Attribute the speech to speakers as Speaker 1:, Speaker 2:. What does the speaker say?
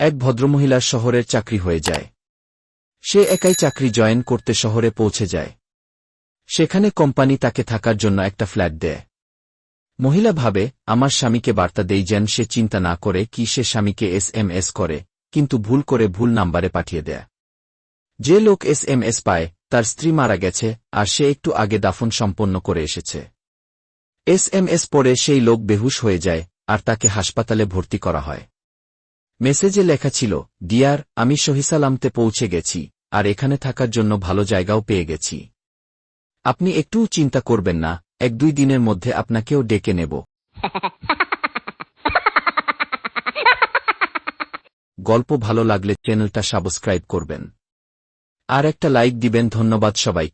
Speaker 1: এক ভদ্রমহিলার শহরের চাকরি হয়ে যায়। সে একাই চাকরি জয়েন করতে শহরে পৌঁছে যায়। সেখানে কোম্পানি তাকে থাকার জন্য একটা ফ্ল্যাট দেয়। মহিলা ভাবে, আমার স্বামীকে বার্তা দেই যেন সে চিন্তা না করে কি সে স্বামীকে এস এম এস করে, কিন্তু ভুল করে ভুল নাম্বারে পাঠিয়ে দেয়। যে লোক এস এম এস পায়, তার স্ত্রী মারা গেছে, আর সে একটু আগে দাফন সম্পন্ন করে এসেছে। এস এম এস পরে সেই লোক বেহুশ হয়ে যায়, আর তাকে হাসপাতালে ভর্তি করা হয়। মেসেজে লেখা ছিল, ডিয়ার, আমি সহিসালামতে পৌঁছে গেছি, আর এখানে থাকার জন্য ভালো জায়গাও পেয়ে গেছি। আপনি একটুও চিন্তা করবেন না, এক দুই দিনের মধ্যে আপনাকেও ডেকে নেব। গল্প ভালো লাগলে চ্যানেলটা সাবস্ক্রাইব করবেন। আর একটা লাইক দিবেন ধন্যবাদ সবাই।